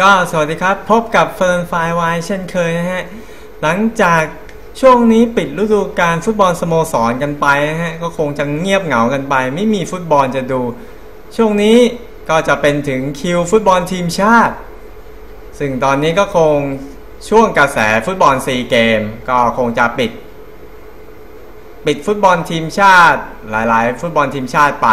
ก็สวัสดีครับพบกับเฟิร์นไฟวเช่นเคยนะฮะ หลังจากช่วงนี้ปิดฤดูกาลฟุตบอลสโมสรกันไปนะฮะ ก็คงจะเงียบเหงากันไป ไม่มีฟุตบอลจะดู ช่วงนี้ก็จะเป็นถึงคิวฟุตบอลทีมชาติ ซึ่งตอนนี้ก็คงช่วงกระแสฟุตบอลซีเกม ก็คงจะปิด ปิดฟุตบอลทีมชาติ หลาย ๆ ฟุตบอลทีมชาติไป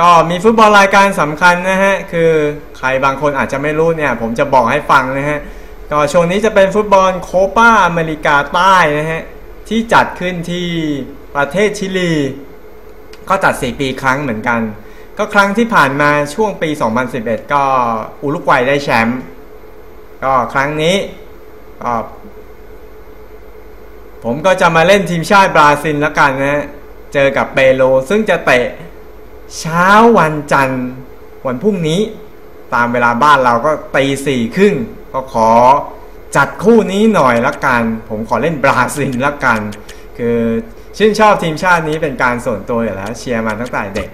ก็มีฟุตบอลรายการสำคัญนะฮะ คือใครบางคนอาจจะไม่รู้เนี่ย ผมจะบอกให้ฟังนะฮะ ก็ช่วงนี้จะเป็นฟุตบอลโคปาอเมริกาใต้นะฮะ ที่จัดขึ้นที่ประเทศชิลี ก็จัด 4 ปีครั้งเหมือนกัน ก็ครั้งที่ผ่านมาช่วงปี 2011 ก็อุรุกวัยได้แชมป์ก็ครั้งนี้ก็ผมก็จะมาเล่นทีมชาติบราซิลแล้วกันนะเจอกับเปโลซึ่งจะเตะ เช้าวันจันทร์วันพรุ่งนี้ ตามเวลาบ้านเราก็ตีสี่ครึ่งก็ขอจัดคู่นี้หน่อยละกัน ผมขอเล่นบราซิลละกัน คือชื่นชอบทีมชาตินี้เป็นการส่วนตัวอยู่แล้วเชียร์มาตั้งแต่เด็ก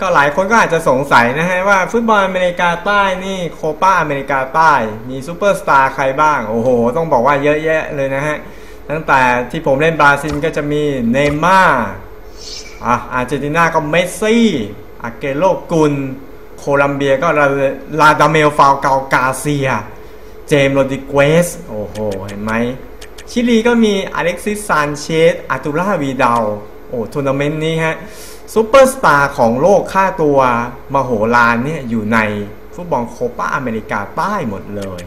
ก็หลายคนก็อาจจะสงสัยนะฮะว่าฟุตบอลอเมริกาใต้นี่โคปาอเมริกาใต้ มีซูเปอร์สตาร์ใครบ้าง โอ้โห ต้องบอกว่าเยอะแยะเลยนะฮะ ตั้งแต่ที่ผมเล่นบราซิลก็จะมีเนย์ม่า อะอาร์เจนตินาก็เมสซี่อาเกโลกุล โคลัมเบียก็ลาลาดาเมลฟาวเกากาเซีย เจมส์โรดิเกสโอ้โห เห็นไหม ชิลีก็มีอเล็กซิสซานเชสอาตูราวีดาโอ้ทัวร์นาเมนต์นี้ฮะซูเปอร์สตาร์ของโลกค่าตัวมโหฬารเนี่ยอยู่ในฟุตบอลโคปาอเมริกาใต้หมดเลย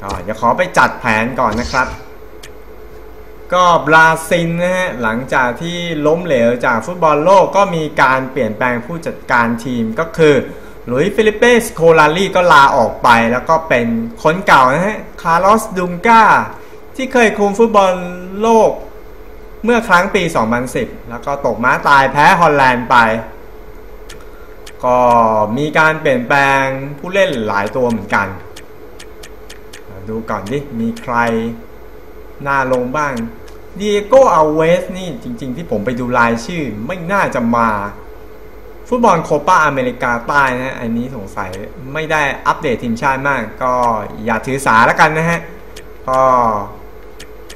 ก็เดี๋ยวขอไปจัดแผนก่อนนะครับ ก็บราซิลนะฮะหลังจากที่ล้มเหลวจากฟุตบอลโลกก็มีการเปลี่ยนแปลงผู้จัดการทีมก็คือหลุยฟิลิปเปสโคลารีก็ลาออกไปแล้วก็เป็นคนเก่านะฮะคาร์ลอสดุงกาที่เคยคุมฟุตบอลโลกเมื่อครั้งปี 2010 แล้วก็ตกม้าตายแพ้ฮอลแลนด์ไป ก็มีการเปลี่ยนแปลงผู้เล่นหลายตัวเหมือนกัน ดูก่อนดิ มีใครหน้าลงบ้าง ดีเอโกอัลเวสนี่จริง ๆ ที่ผมไปดูรายชื่อไม่น่าจะมา ฟุตบอลโคปาอเมริกาใต้นะ อันนี้สงสัยไม่ได้อัปเดตทีมชาติมาก ก็อย่าถือสาแล้วกันนะฮะ ก็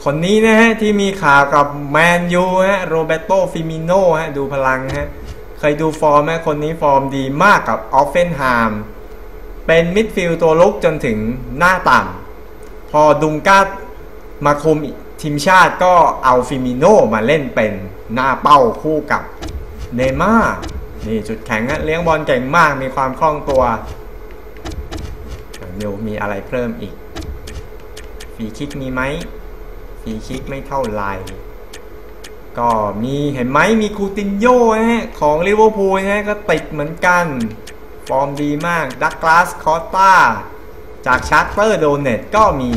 คนนี้นะฮะ ที่มีข่าวกับแมนยูฮะโรเบโตฟิมิโนฮะ ดูพลังฮะ เคยดูฟอร์มไหมคนนี้ฟอร์มดีมากกับออฟเฟนไฮมเป็นมิดฟิลด์ตัวลุกจนถึงหน้าต่ำพอดุงกามาคุม ทีมชาติก็เอาฟิมิโนมาเล่นเป็นหน้าเป้าคู่กับเนม่านี่จุดแข็งฮะเลี้ยงบอลเก่งมากมีความคล่องตัวเดี๋ยวมีอะไรเพิ่มอีกฟรีคิกมีไหมฟรีคิกไม่เท่าไหร่ก็มีเห็นไหมมีคูตินโญ่นะฮะของลิเวอร์พูลนะฮะก็ติดเหมือนกัน ฟอร์มดีมากดักลาสคอตตาจากชาร์เตอร์โดเนตก็มี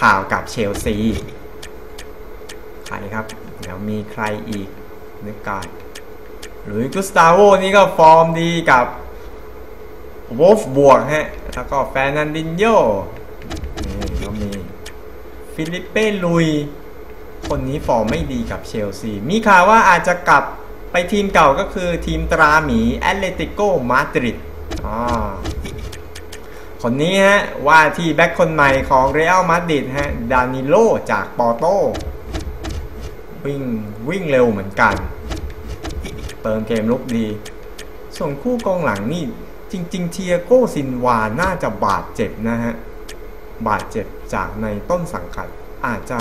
ข่าวกับเชลซี ครครับเดี๋ยวมีใครอีกนึกก่อนหรือกุสตาโวนี่ก็ฟอร์มดีกับวอฟบวกฮะ แล้วก็แฟนันดินโยนี่ก็มีฟิลิปเป้ลุย คนนี้ฟอร์มไม่ดีกับเชลซี มีข่าวว่าอาจจะกลับไปทีมเก่าก็คือทีมตราหมีแอตเลติโกมาดริดอ๋อคนนี้ฮะ ว่าที่แบ็คคนใหม่ของเรอัลมาดริดฮะ ดานิโลจากปอร์โต วิ่งวิ่งเร็วเหมือนกัน เติมเกมลุกดี ส่วนคู่กองหลังนี่จริง ๆ เทียโกซินวาน่าจะบาดเจ็บนะฮะ บาดเจ็บจากในต้นสังกัดอาจจะ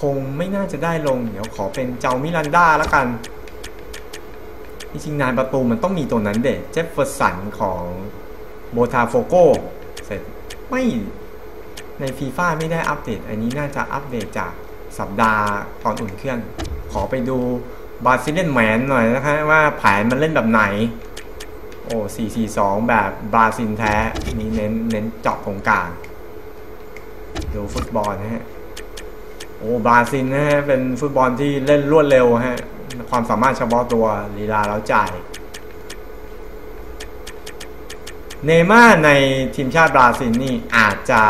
คงไม่น่าจะได้ลง เดี๋ยวขอเป็นเจ้ามิลันดาแล้วกัน จริงๆนายประตูมันต้องมีตัวนั้นเด็ดเจฟเฟอร์สันของโบทาโฟโกเสร็จไม่ในฟีฟ่าไม่ได้อัปเดต อันนี้น่าจะอัปเดตจาก สัปดาห์ตอนอุ่นเครื่อง ขอไปดูบาซิเลนแมนหน่อยนะคะว่าแผนมันเล่นแบบไหน โอ้4-4-2แบบบราซิลแท้นี่เน้นเน้นเจาะตรงกลางดูฟุตบอลนะฮะ โอ้บราซิลนะฮะ เป็นฟุตบอลที่เล่นรวดเร็วฮะ ความสามารถเฉพาะตัวลีลาแล้วจ่าย เนม่าในทีมชาติบราซิลนี่อาจจะ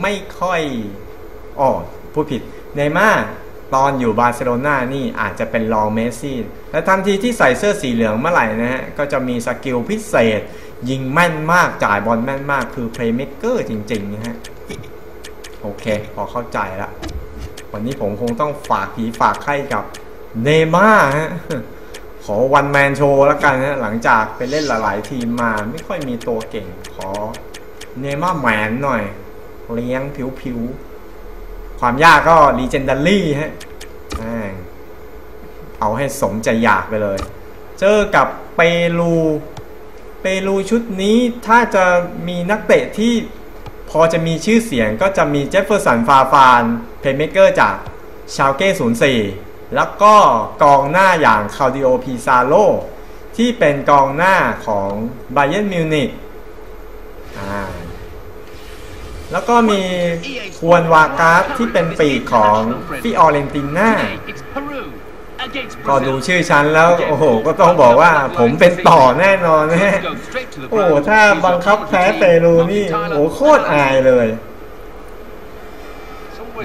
ไม่ค่อยอ๋อพูดผิด เนม่าตอนอยู่บาร์เซโลนานี่อาจจะเป็นรองเมสซี่ และทันทีที่ใส่เสื้อสีเหลืองเมื่อไหร่นะฮะ ก็จะมีสกิลพิเศษ ยิงแม่นมากจ่ายบอลแม่นมากคือเพลย์เม k เกอร์จริงๆนะฮะ โอเค พอเข้าใจละ วันนี้ผมคงต้องฝากผีฝากไข่กับเนม่าฮะ ขอวันแมนโชว์แล้วกันนะหลังจากไปเล่นหลายๆทีมมาไม่ค่อยมีตัวเก่ง ขอเนม่าแมนหน่อย เลี้ยงผิวๆ ความยากก็ Legendary ฮะเอาให้สมใจอยากไปเลย เจอกับเปรูเปรูชุดนี้ถ้าจะมีนักเตะที่พอจะมีชื่อเสียงก็จะมีเจฟเฟอร์สันฟาฟานเพย์เมเกอร์จากชาวเก้04แล้วก็กองหน้าอย่างคาดิโอพีซาโลที่เป็นกองหน้าของไบเยนมิวนิกอ่า แล้วก็มีควนวากาสที่เป็นปีกของฟิออเรนติน่าก็ดูชื่อชั้นแล้ว โอ้โห ก็ต้องบอกว่าผมเป็นต่อแน่นอนนะฮะโอ้โห ถ้าบังคับแพ้เปรูนี่โอ้โคตรอายเลย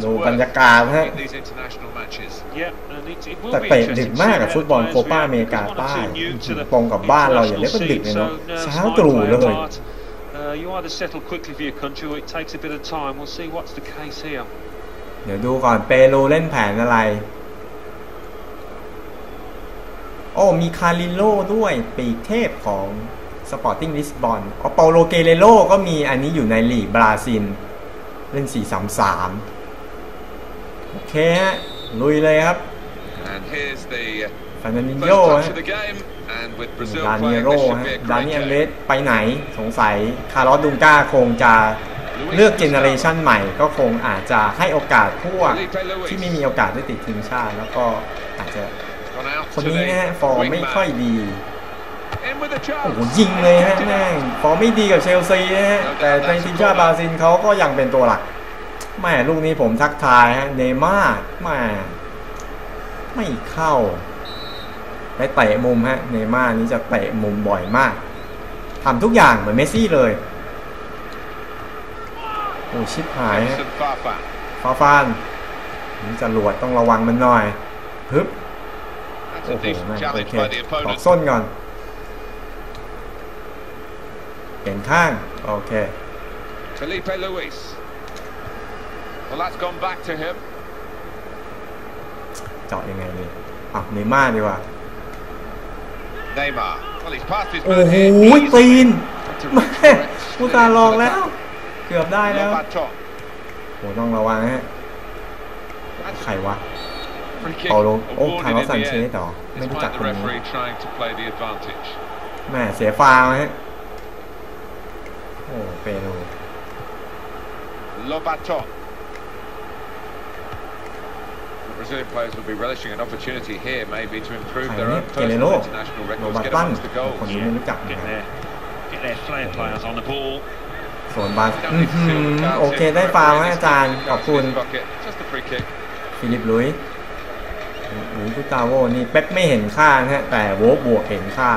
ดูบรรยากาศฮะแต่เตะดึกมากกับฟุตบอลโคปาอเมริกาใต้ตรงกับบ้านเราอย่าเรียกว่าดึกเลยเนาะเช้าตรู่เลย Uh, you either settle quickly for your country or it takes a bit of time. We'll see what's the case here. เดี๋ยวดูก่อนเปรูเล่นแผนอะไร โอ้ มีคาริโลด้วยปีกเทพของสปอร์ติ้งลิสบอนอ๋อเปาโลเกเรโลก็มีอันนี้อยู่ในลีกบราซิล เล่น 4-3-3 โอเคฮะลุยเลยครับ And here's the ฟานานิ first โย touch ฮะ of the game. And with Brazil ดานิ playing, โร this should ฮะ be a ดานิ great เอเล game. สไปไหนสงสัยคาร์ลอสดุงก้าคงจะเลือกเจเนอเรชันใหม่ก็คงอาจจะให้โอกาสพวก Felipe Luis ที่ไม่มีโอกาสได้ติดทีมชาติ แล้วก็อาจจะ Gone out คน to นี้ the นะฮะฟอร์มไม่ wingman. ค่อยดี In with the โอ้โห chance. ยิงเลยฮะแม่งฟอร์มไม่ดีกับเชลซีนะฮะแต่ในทีมชาติบราซิลเขาก็ยังเป็นตัวหลักแม่ลูกนี้ผมทักทายฮะเนย์ม่าร์แม่ไม่เข้า ไปเตะมุมฮะเนย์ม่าร์นี้จะเตะมุมบ่อยมากทำทุกอย่างเหมือนเมสซี่เลยโอ้ชิบหายฮะ Edson Fafan. ฟ้าฟานนี่จะหลวดต้องระวังมันหน่อยฮึบ That's โอ้ a โห decent แม่งโอ challenge เค by the ตอก opponent. ส้นก่อนเปลี่ยนข้างโอเค Felipe Luis. Well, that's gone back to him. เจาะยังไงดีอะเนย์ม่าร์ดีกว่า Neymar. Well, he's passed his โอ้ man โห here. ตีน To แม่ redirect อุตส่าห์ลองแล้ว เกือบได้แล้ว Lobato. โหต้องระวังฮะ That's ใครวะ free kick เปาโลโอ้ awarded คาร์ลอส in ซัน the เชส end. เหรอไม่รู้จัก Despite ค the นนี้ referee trying to play the advantage. แม่เสียฟาวล์ฮะโอ้เปรู Lobato. The Brazilian players will be relishing an opportunity here, maybe to improve ใคร their เนี่ย own เกเร personal โล international โร records, บัต get ตัน amongst the คน goals. นี้ไม่รู้จักนะ Get ครับ their, get their flair players on the ball. ส่วนบาสอื้อหือโอเคได้ฟาวล์ฮะอาจารย์ ขอบคุณ Bucket. Just a free kick. ฟิลิปลุยส์หรือกุตาโวนี่เป๊ปไม่เห็นค่านะฮะ แต่โวกบวกเห็นค่า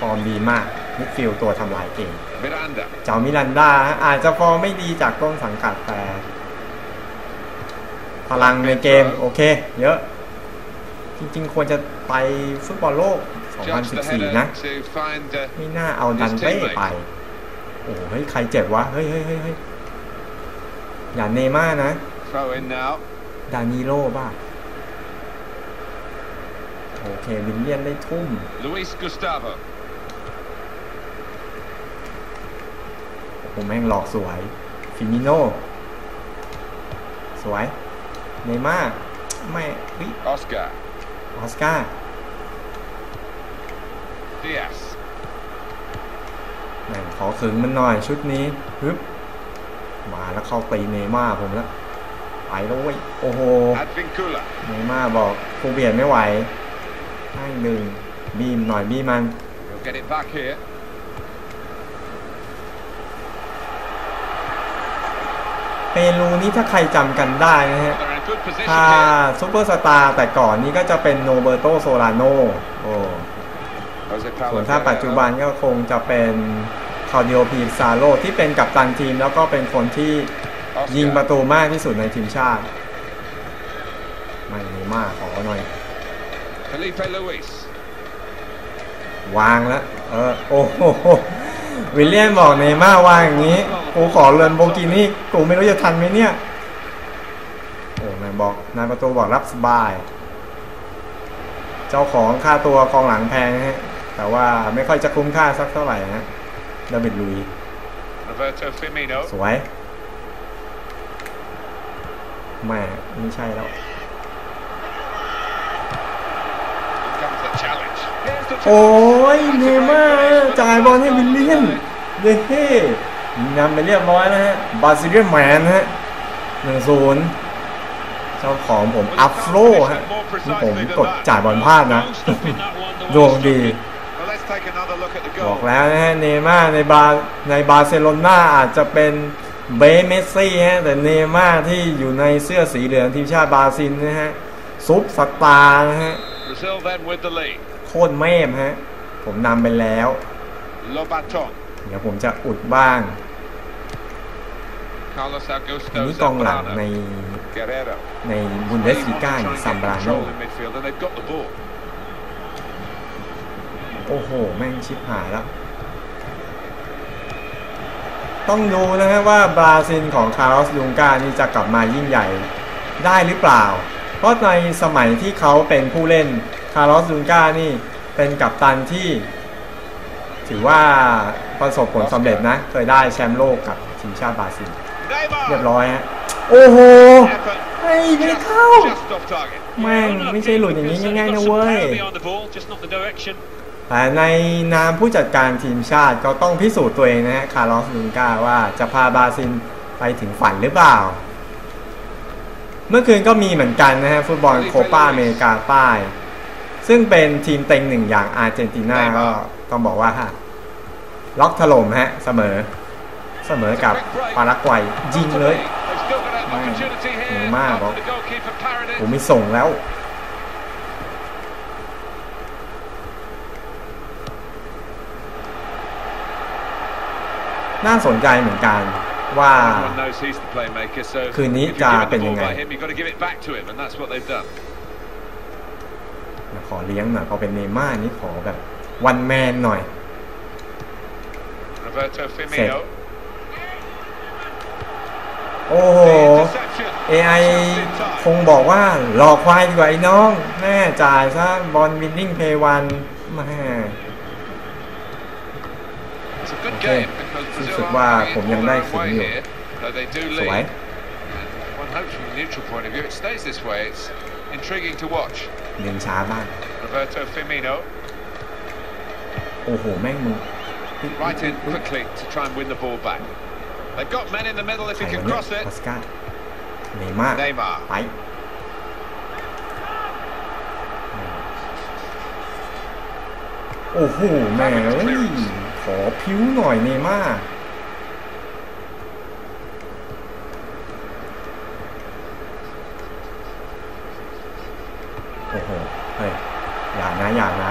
ฟอร์มดีมากมิดฟิลด์ตัวทำลายเกม Miranda. เจ้ามิลันดาฮะอาจจะฟอร์มไม่ดีจากต้นสังกัดแต่ พลังในเกม โอเค เยอะ จริงๆ ควรจะไปฟุตบอลโลก 2014 นะ ไม่น่าเอาดันเต้ไป โอ้เฮ้ย ใครเจ็บวะ เฮ้ยเฮ้ยเฮ้ยอย่าเนม่านะ ดานิโลบ้าโอเควิลเลียนได้ทุ่ม Luis Gustavo. โอ้แม่งหลอกสวย ฟิมิโน สวย เนย์ม่าร์ไม่เฮ้ย Oscar. ออสการ์ Diaz. แม่งขอขึงมันหน่อยชุดนี้ฮึบมาแล้วเข้าตีเนย์ม่าร์ผมแล้วไปแล้วเว้ยโอ้โห Advincula. เนย์ม่าร์บอกครูเบียดไม่ไหวให้หนึ่งบีมหน่อยบีมมัน He'll get it back here. เปรูนี่ถ้าใครจำกันได้นะฮะ They're in good position ถ้า here. ซูเปอร์สตาร์แต่ก่อนนี้ก็จะเป็นโนเบอร์โตโซลาโนโอ้ Jose ส่วน Paulo ถ้าปัจจุบันก็คงจะเป็นคาร์ดิโอพีซาโลที่เป็นกัปตันทีม แล้วก็เป็นคนที่ Oscar. ยิงประตูมากที่สุดในทีมชาติ ไม่เนม่าขอหน่อย Felipe Luis. วางแล้วเออโอ้โหวิลเลียนบอกเนม่าวางอย่างนี้ กูขอเรือนโบกินี่ กูไม่รู้จะทันไหมเนี่ยโอ้นาย บอกนายประตูบอกรับสบาย เจ้าของค่าตัวกองหลังแพงฮะแต่ว่าไม่ค่อยจะคุ้มค่าสักเท่าไหร่นะดาวิดลุย Roberto Firmino. สวยแม่ไม่ใช่แล้ว Here comes the challenge. Here's the โอ้ย challenge. เนม่าจ่ายบอลให้วิลเลียนเย้เฮ้นำไปเรียบร้อยแล้วฮะบาซิเลียนแมนฮะหนึ่งศูนย์ เจ้าของผมอัฟโรฮะนี่ผมกดจ่ายบอลพลาดนะดวงดี Well, let's take another look at the บอก goal. แล้วนะฮะเนม่าในบาในบาร์เซโลนาอาจจะเป็นเบเมสซี่ฮะแต่เนม่าที่อยู่ในเสื้อสีเหลืองทีมชาติบราซิลนะฮะซุปสตาร์นะฮะ Brazil then with the lead. โคตรเมมฮะ ผมนำไปแล้ว Lobaton. เดี๋ยวผมจะอุดบ้าง Carlos อัน Augusto นี้กองหลังใน Zambrano. Guerrero. ในบุนเดสลิก้าอย่างซัมบราโน Control in midfield and they've got the ball. โอ้โห แม่งชิบหายแล้ว ต้องดูนะฮะว่าบราซิลของคาร์ลอสลุงกานี่จะกลับมายิ่งใหญ่ได้หรือเปล่า เพราะในสมัยที่เขาเป็นผู้เล่นคาร์ลอสลุงกานี่เป็นกัปตันที่ ถือว่าประสบผลสำเร็จนะ เคยได้แชมป์โลกกับทีมชาติบราซิล Neymar. เรียบร้อยฮะ โอ้โห Effort เฮ้ยไม่ just, เข้า just off target. แม่งไม่ใช่หลุดอย่างนี้ง่ายๆนะเว้ย Behind the ball, just not the direction. แต่ในนามผู้จัดการทีมชาติก็ต้องพิสูจน์ตัวเองนะฮะคาร์ลอสลูนกาว่าจะพาบราซิลไปถึงฝันหรือเปล่า เมื่อคืนก็มีเหมือนกันนะฮะฟุตบอลโคปาอเมริกาใต้ซึ่งเป็นทีมเต็งหนึ่งอย่างอาร์เจนตินาก็ต้องบอกว่าฮะล็อกถล่มฮะเสมอ เสมอกับปารากวัยยิงเลย They've still got an Man, opportunity here Neymar, after bro. the goalkeeper parried it. ผมมีส่งแล้วน่าสนใจเหมือนกันว่า Everyone knows he's the playmaker, so คืนนี้ if you're จะ given the เป็น ball ยังไง by him, you've got to give it back to him, and that's what they've done. ขอเลี้ยงหน่อยพอเป็นเนม่านี่ขอแบบวันแมนหน่อย Roberto Firmino. โอ้โห The interception. AI Just in time. คงบอกว่าหลอกควายดีกว่าไอ้น้อง แม่จ่ายซะบอลวินนิ่งเพย์วันแม่ It's a good Okay. game because รู้ Brazil สึก are ว่า going ผมยัง all ได้ their ขึง way อยู่ here, though they do สวย lead. And one hopes from a neutral point of view it stays this way. It's intriguing to watch. เลี้ยงช้าบ้าง Roberto Firmino โอ้โห แม่งมึง right in quickly to try and win the ball back. They've got men in the middle if ใคร he วะ can เนี่ย cross it. พาสกาเนม่า Neymar. ไปโอ้โหแม่เอ้ยขอพิ้วหน่อยเนม่าโอ้โหเฮ้ยอย่านะอย่านะ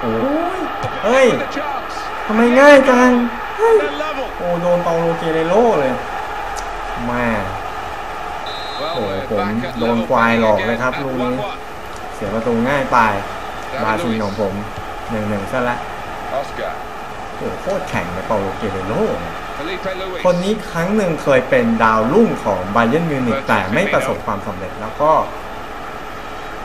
โอ้ยเฮ้ย With a chance. ทำไมง่ายจังเฮ้ย They're level. โอ้โดนเปาโลเกเรโลเลยแม่ Well, Oh, we're ผมโดนควายหลอกเลยครับลูกนี้เสียประตูง่ายไปบาซิลของผมหนึ่งหนึ่งซะละโอ้โหโคตรแข่งเลยเปาโลเกเรโล Felipe Luis. คนนี้ครั้งหนึ่งเคยเป็นดาวรุ่งของบเ e ร์นมิวนิกแต่ไม่ประสบความสำเร็จแล้วก็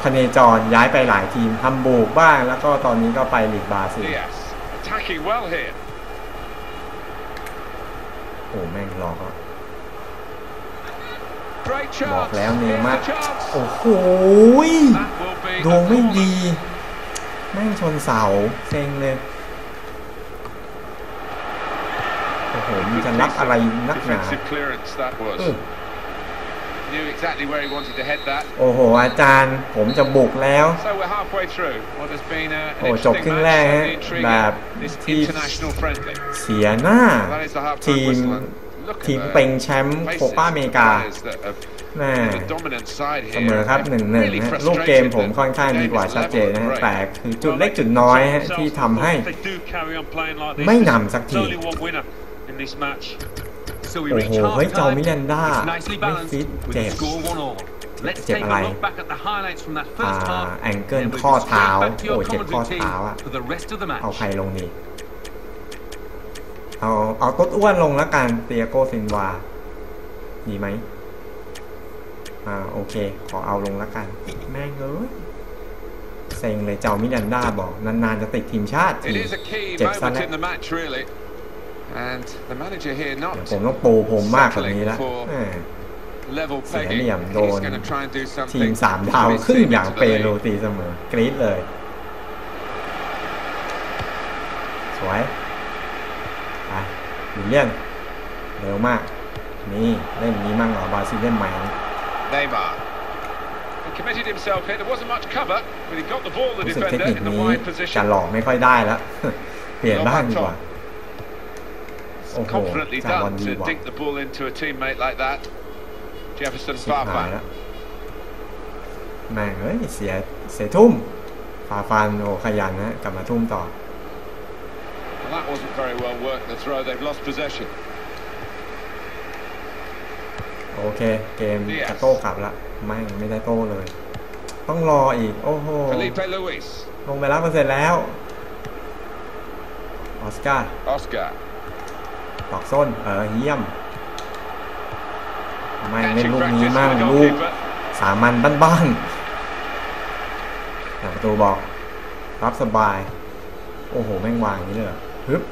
พเนจรย้ายไปหลายทีมฮัมบูร์กบ้าง แล้วก็ตอนนี้ก็ไปลีกบราซิล Diaz. Attacking well here. โอ้แม่งหลอกอะ Great บอก chance. แล้วเน Here's ม่า the chance. โอ้โห That will be ดวง a ไม่ corner. ดี แม่งชนเสาเซ็งเลย โอ้โห มันจะรับอะไรนักหนา โอ้โห อาจารย์ผมจะบุกแล้ว So we're halfway through what has been a, an โอ้จบ interesting ครึ่ง match, แรก certainly ฮะ intriguing. แบบ This ที่ international friendly. เสียหน้า That is the half-time ทีม whistle and look at ทีม the เต็งแชมป์ faces โคปาอเมริกา of the players that have แม่ the dominant side เส here. มอครับ They're หนึ่งหนึ่ง really ฮะลูกเกม frustrated ผม that ค่อนข้าง the ดี game กว่า is ชัดเจน level นะ at ฮะ the แต่ break. คือจุดเล็กจุดน้อยฮะที่ทำให้ If they do carry on playing like this, ไม่ there's นำสักที only one winner in this match. So we โอ้ reach โหเฮ้ยจอ half-time. มิลันดา It's nicely ไม่ balanced ฟิต with เจ็ the บ score one all. Let's เจ็บ take อะไร a look back at the highlights from that อ่า first half. แองเกิล then we'll ข้อ go เท้า straight back to โอ้ your เจ็บข้อ commentary เท้า team อะ for the rest of the เอา match. ใครลงดีเอาเอาต้นอ้วนลงแล้วกันเตียโกซินวาดีไหมอ่าโอเค ขอเอาลงแล้วกัน แม่งเอ้ยเซ็งเลยเจ้ามิดันดาบอกนานๆจะติดทีมชาติที It is a key เจ็บซะ moment แล้ว in the match, really. And the manager here เดี๋ยว not ผมต้องปูผมมากกว่านี้แล้วแหม level เสีย pegging. เหลี่ยมโด He's น going to try and do ทีม something. สามดาว for his ครึ่ง team อย่าง into เป the โร lead. ตีเสมอกรี๊ดเลย สวยไปวิลเลียนเร็วมาก นี่เล่นอย่างนี้มั่งเหรอบราซิลเล่นใหม่ Neymar. He committed himself here. There wasn't much cover, but he got the ball, the รู้สึกเทค defender, นิค in the นี้ wide จะ position. หลอกไม่ค่อยได้แล้ว เปลี่ยนบ้างดีกว่า โอ้โห Confidently จ่ายบอล done ดี to กว่า dink the ball into a teammate like that. Jefferson ชิบหาย Farfan. แล้วแม่งเอ้ยเสียเสียทุ่มฟาฟานโอขยันนะกลับมาทุ่มต่อ Well, that wasn't very well worked, the throw. They've lost possession. โอเค เกม Diaz จะโต้กลับละไม่งไม่ได้โต้เลย ต้องรออีก โอ้โห Felipe Luis. ลงไปแล้วเปอร์เซ็นต์แล้ว ออสการ์ Oscar. ตอกส้น เออเยี่ยมไม่งเล่น Catching ลูกนี้ practice มั่ง for the ลูก goalkeeper. สามัญบ้านๆแต่ประตูบอกรับสบาย โอ้โห แม่งวางอย่างนี้เลยเหรอฮึบ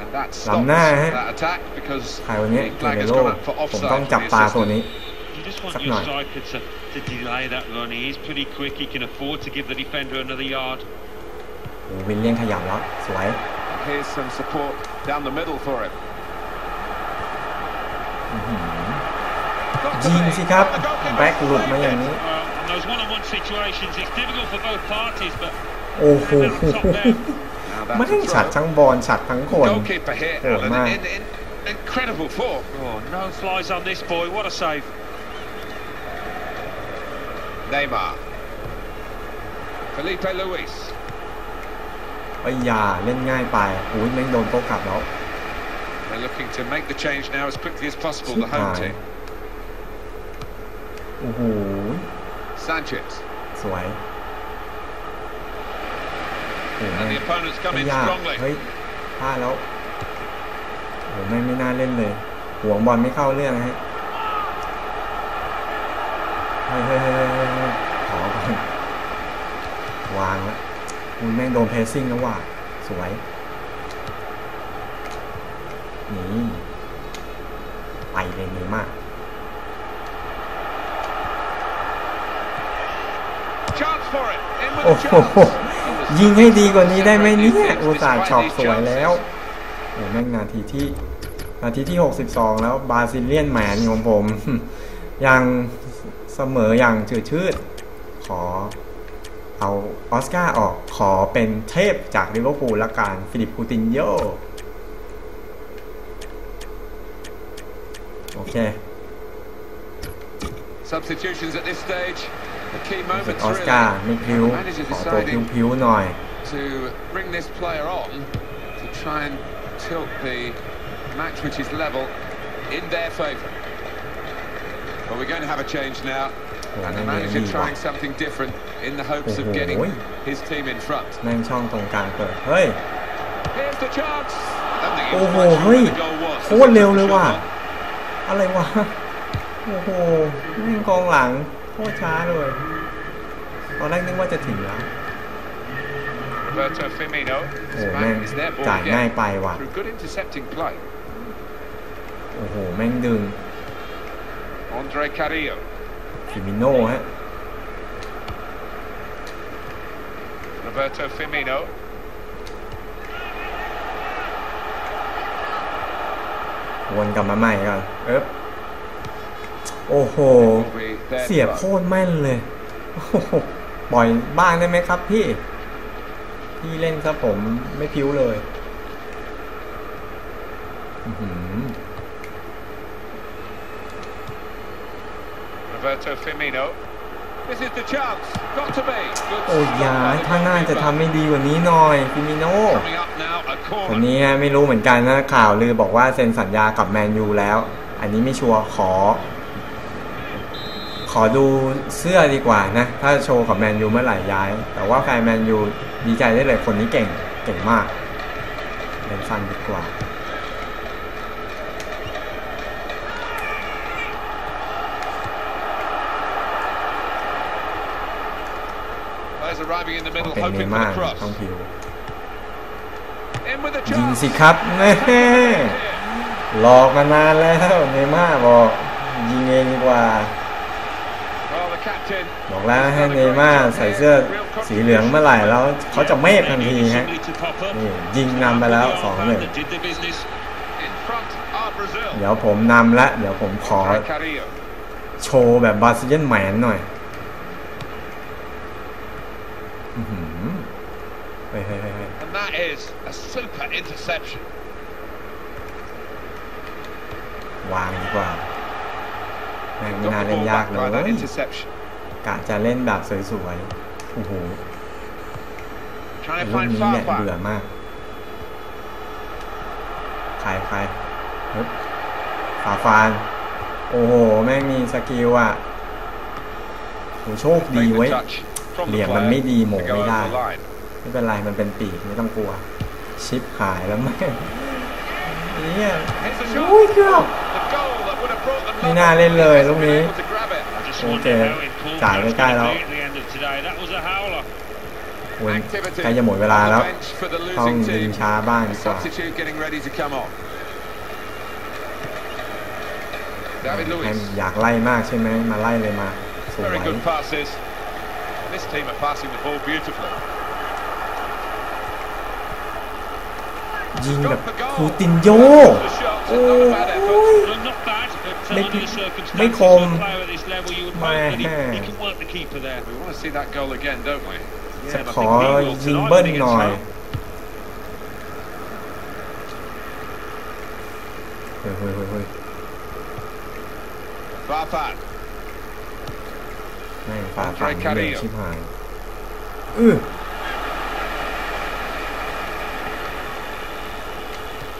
And that stops Lamna, eh? that attack because ใครวันนี้ the เก flag เร has โล gone up for ผม offside ต้อง for จับ the ตาตัว assistant. นี้ You just want Sắc your nổi. striker to, to delay that run. He is pretty quick. He can afford to give the defender another yard. โอ้วินเลียนขยับแล้ว สวย Here's some support down the middle for him. Got to ยิง be. สิครับ The goalkeeper แบ็กหลุดมาอย่าง saved นี้ it. Well, in those one-on-one situations, it's difficult for both parties, but โอ้โห they're on top there. Now that's ไม่ a งฉัด throw. ทั้งบอลฉัดทั้งคน Goalkeeper here, Oh, Alan, man. in, in incredible form. Oh, no flies on this boy. What a save. Neymar. Felipe Luis. ไอ้ยาเล่นง่ายไปอุ้ยแม่งโดนโต๊ะกลับแล้ว They're looking to make the change now as quickly as possible, the Super. home team. โอ้โห Sanchez. สวยโอ้โห And แม่ง the opponents come ไอ้ in ยา strongly. เฮ้ยพลาดแล้วโอ้โหแม่งไม่น่าเล่นเลยห่วงบอลไม่เข้าเรื่องนะฮะเฮ้ยเฮ้ยเฮ้ยเฮ้ยเฮ้ยเฮ้ยขอก่อนวางแล้วอุ้ยแม่งโดนเพรสซิ่งแล้วว่ะสวยนี่ไปเลยนี่มาก Chance for it. In with โอ้โหยิงให้ดีกว่านี้ได้ไหมเนี่ยอุตส่าห์ช็อปสวยแล้วโอ้แม่งนาทีที่นาทีที่ 62 แล้วบาซิเลียนแมนของผม ยังเสมออย่างจืดชืดขอเอาออสการ์ออกขอเป็นเทพจากลิเวอร์พูลละกันฟิลิปปูตินโยโอเค Substitutions at this stage. The key รู้สึก moments ออส really. การ์ไม่พริ้ว And the manager ขอตัว deciding พริ้วๆหน่อย to bring this player on to try and tilt the match, which is level, in their favour. But we're going to have a change now. Oh, And the man, manager yeah, trying yeah. something different in the hopes Oh, of getting boy. his team in front. แม่งช่องตรงกลางเปิด เฮ้ย Here's the chance. I don't think he was Oh, quite sure hey. where the goal was. โคตรเร็วเลยว่ะ อะไรวะ โอ้โหแม่งกองหลัง โคตรช้าเลย ตอนแรกนึกว่าจะถึงแล้ว Roberto Firmino โอ้ is แม่ง back. It's their ball จ่ายง่าย again. ไปว่ะ Through good intercepting play. โอ้โห แม่งดึง Andre Carrillo. ฟิมิโน่ฮะ Roberto Firmino. วนกลับมาใหม่ก่อนเอ๊บ โอ้โห Will be their เสียบ club. โคตรแม่นเลยโอ้โหปล่อยบ้างได้ไหมครับพี่ พี่เล่นซะผมไม่พิ้วเลยอื้อหือ Roberto Firmino. This is the chance. Got to be. Good โอ้ย stop ยา by the ถ้าน่าจะ goalkeeper. ทำให้ดีกว่านี้หน่อยฟิมิโน่ Coming up now, a คน corner. นี้ไม่รู้เหมือนกันนะข่าวลือบอกว่าเซ็นสัญญากับแมนยูแล้ว อันนี้ไม่ชัวร์ขอ ขอดูเสื้อดีกว่านะ ถ้าโชว์ของแมนยูเมื่อไหร่ย้าย แต่ว่าแฟนแมนยูดีใจได้เลยคนนี้เก่งเก่งมากเป็นฟันดีกว่า Players arriving in the ต้อ middle, งเป็นเน hoping for ม่า the cross. ต้องผิว In with the ยิง chance. สิครับแน่หลอกมานานแล้วเนม่าบอกยิงเองดีกว่า Well, the captain บอกแล้วให้เนม่าใส่เสื้อสีเหลืองเมื่อไหร่แล้วเขาจะเมฆทันทีฮะนี่ยิงนำไปแล้วสองหนึ่ง in front are Brazil. เดี๋ยวผมนำและ เดี๋ยวผมขอ Andre Carrillo. โชว์แบบบราซิเลียนแมนหน่อยอื้อหือเฮ้ยเฮ้ยเฮ้ยเฮ้ย And that is a super interception. วางดีกว่า แม่งไม่ Got น่า the เล่น ball ยาก back เล by that ย interception. กะจะเล่นแบบสวยๆ โอ้โห Trying แต่ to ลูก find นี้เนี่ย Farfan. เบื่อมากใครใครฮึบฝาฟาน โอ้โห แม่งมีสกิลอะโหโชคดี Make เว้ the ย touch from the เหลี่ยมมัน player ไม่ดีโหม to go ไม่ได้ over the line. ไม่เป็นไร มันเป็นปีกไม่ต้องกลัว ชิปหายแล้วแม่งเนี่ย Hits the shot. อุ้ยเกือบ The goal that would have brought them ไม่น่าเล่นเลยลูกนี้ able to grab it. โอเคจ่ายใกล้ๆแล้วโอ้ย Activity ใกล้จะหมดเวลา on the แล้ว bench for the ต้อง losing ยิง team. ช้าบ้างดีกว่า Substitute getting ready to come on. David ให้ Luiz. อยากไล่มากใช่ไหมมาไล่เลยมาสวย Very good passes. This team are passing the ball beautifully. ยิงแบบ Got the goal. คูตินโย The shot, โอ้ not a bad effort. ยไม่ไม่คมแม่แม่ We want to see that goal again, don't we? จะขอยิงเบิ้ลหน่อยเฮ้ยเฮ้ยเฮ้ยเฮ้ย Farfan. แม่งฝ่า Andre ฝั่งเหนื่อย Carrillo ชิบหายอือสวย ฟิลิป Well, ลุย the Brazilian nation, which hangs Wang on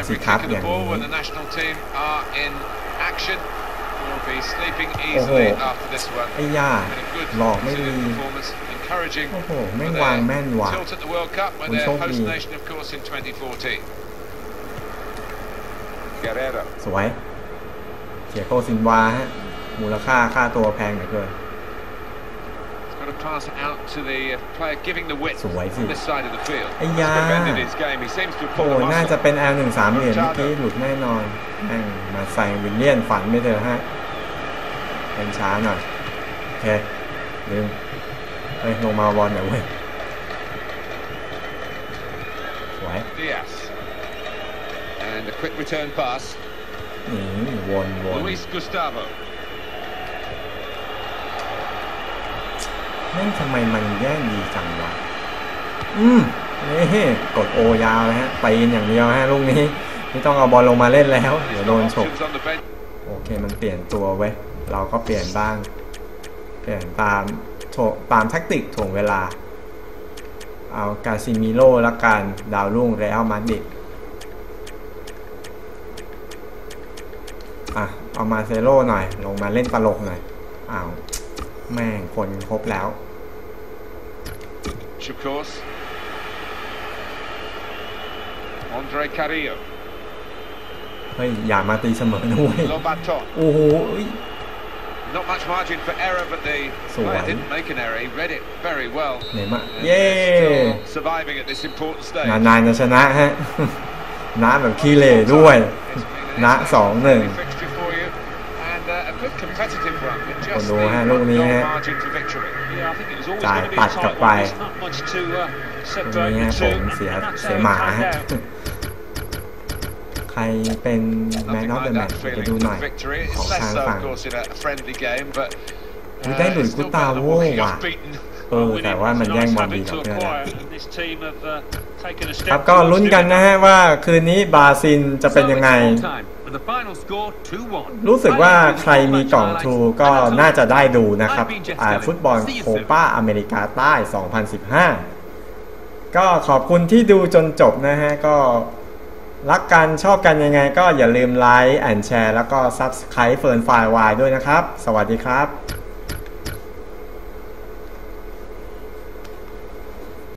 every si kick kap of the yang ball ni. when the national team are in action, will be sleeping easily Oho. after this one. ไอ้ย่า Been a good หลอกไม่ดี Brazilian performance, encouraging โอ้โห for แม่ง their วางแม่นว่ะ tilt at the World Cup when โอ้ย they're โชคดี host nation, of course, in 2014. Guerrero. สวยเสียโกซินวาฮะมูลค่าค่าตัวแพงเหลือเกิน He's got a pass out to the uh, player giving the width สวยสิ on this side of the field. ไอ้ He's ยา defended his game. He seems to have โอ้ pulled a น่าจะ muscle. เป็น L 1 3 เหรียญเมื่อกี้หลุดแน่นอนแม่งมาใส่วิลเลียนฝันไม่เถอะฮะเป็นช้าหน่อย โอเคดึงเฮ้ยลงมาบอลหน่อยเว้ย สวย Diaz. And a quick return pass. นี่วนวน Luis Gustavo. แม่งทำไมมันแย่งดีจังวะ อืมนี่กดโอยาวเลยฮะไปอย่างเดียวฮะลูกนี้ไม่ต้องเอาบอลลงมาเล่นแล้ว เดี๋ยวโดนฉกโอเคมันเปลี่ยนตัวเว้ยเราก็เปลี่ยนบ้าง เปลี่ยนตามตามแท็กติกถ่วงเวลา เอากาซิมิโร่ละกันดาวรุ่งเรอัลมาดริดอะเอามาเซโร่หน่อย ลงมาเล่นตลกหน่อยอ้าว แม่งคนครบแล้ว Of course. Andre Carrillo. เฮ้ยอย่ามาตีเสมอนะเว้ย Lobaton. โอ้โหเอ้ย Not much margin for error, but the So player wide. didn't make an error. He read it very well. ไหนมา And เย้ they're still surviving at this important stage. นานๆจะชนะฮะนะแบบขี้เหร่ด้วย It's been an นะ excellent สองหนึ่ง fixture for you. And uh, a good competitive one, but just ดู the ฮะลูก one นี้ goal ฮะ margin for victory. จ่ายตัดกลับไปตรงนี้ฮะผมเสียเสียหมาฮะใครเป็นแมน Nothing นอฟเด like อะแม that ตช์ไป feeling ดู for หน่อย victory. ของ It's ทาง less so, ฝั่ง of course, in a friendly game, but อุ๊ย uh, ได้หลุยส์ it's กุ still ตา better โว than walking ว่ะ off beaten. เออแต่ว่ามันแย่งบอลดีกว่าเพื่อนนะคครัรับบก็ก็ลุ้ลุ้นนกักันนนะนะฮะฮะว่าคืนนี้บราซิลจะเป็นยังไง The final score 2-1. รู้สึกว่าใครมีกล่องทรูก็น่าจะได้ดูนะครับอ่าฟุตบอลโคปาอเมริกาใต้ 2015 ก็ขอบคุณที่ดูจนจบนะฮะ ก็รักกันชอบกันยังไงก็อย่าลืมไลค์แอนแชร์แล้วก็ Subscribe เฟิร์นไฟล์วายด้วยนะครับ สวัสดีครับ